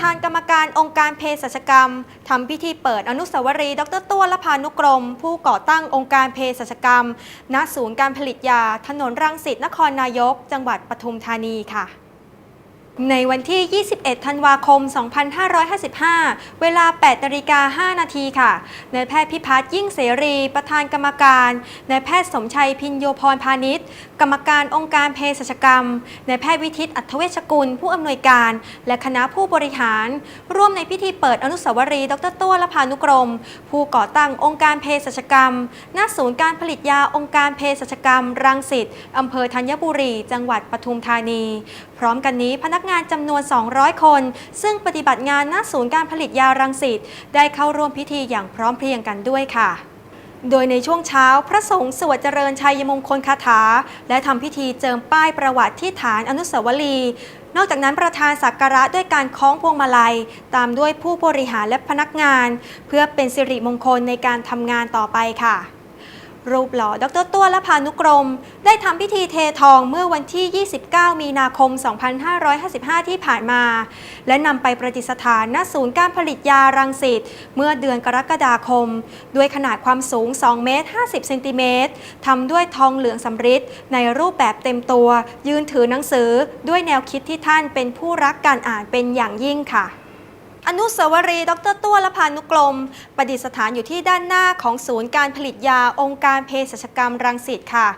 ธานกรรมการองค์การเภสัชกรรมทำพิธีเปิดอนุสาวรีย์ดรตัวละพานุกรม ผู้ก่อตั้งองค์การเภสัชกรรม ณ ศูนย์การผลิตยา ถนนรังสิตนครนายก จังหวัดปทุมธานีค่ะ ในวันที่ 21 ธันวาคม 2555 เวลา 8นาฬิกา5นาทีค่ะ นายแพทย์พิพัฒน์ยิ่งเสรี ประธานกรรมการ นายแพทย์สมชัยพินโยพรพาณิชย์ กรรมการองค์การเภสัชกรรม นายแพทย์วิทิตอัธเวชกุล ผู้อำนวยการ และคณะผู้บริหาร ร่วมในพิธีเปิดอนุสาวรีย์ดรตัวละพานุกรม ผู้ก่อตั้งองค์การเภสัชกรรม ณ ศูนย์การผลิตยาองค์การเภสัชกรรม รังสิตอำเภอธัญบุรี จังหวัดปทุมธานี พร้อมกันนี้พนักงานจำนวน 200 คน ซึ่งปฏิบัติงานณศูนย์การผลิตยารังสิตได้เข้าร่วมพิธีอย่างพร้อมเพรียงกันด้วยค่ะโดยในช่วงเช้าพระสงฆ์สวดเจริญชัยมงคลคาถา และทำพิธีเจิมป้ายประวัติที่ฐานอนุสาวรีย์นอกจากนั้นประธานสักการะด้วยการคล้องพวงมาลัย ตามด้วยผู้บริหารและพนักงาน เพื่อเป็นสิริมงคลในการทำงานต่อไปค่ะ รูปหล่อดรตัวและพานุกรม ได้ทำพิธีเททองเมื่อวันที่ 29 มีนาคม 2555 ที่ผ่านมา และนำไปประดิษฐานณศูนย์การผลิตยารังสิตเมื่อเดือนกรกฎาคม ด้วยขนาดความสูง 2 เมตร 50 เซนติเมตรทำด้วยทองเหลืองสำริดในรูปแบบเต็มตัว ยืนถือหนังสือด้วยแนวคิดที่ท่านเป็นผู้รักการอ่านเป็นอย่างยิ่งค่ะ อนุสาวรีย์ดรตัวละพานุกรม ประดิษฐานอยู่ที่ด้านหน้าของศูนย์การผลิตยาองค์การเภสัชกรรมรังสิตค่ะ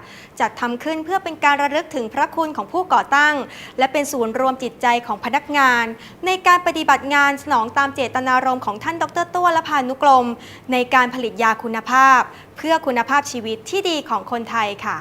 จัดทำขึ้นเพื่อเป็นการระลึกถึงพระคุณของผู้ก่อตั้ง และเป็นศูนย์รวมจิตใจของพนักงาน ในการปฏิบัติงานสนองตามเจตนารมณ์ของท่านดรตัวละพานุกรม ในการผลิตยาคุณภาพ เพื่อคุณภาพชีวิตที่ดีของคนไทยค่ะ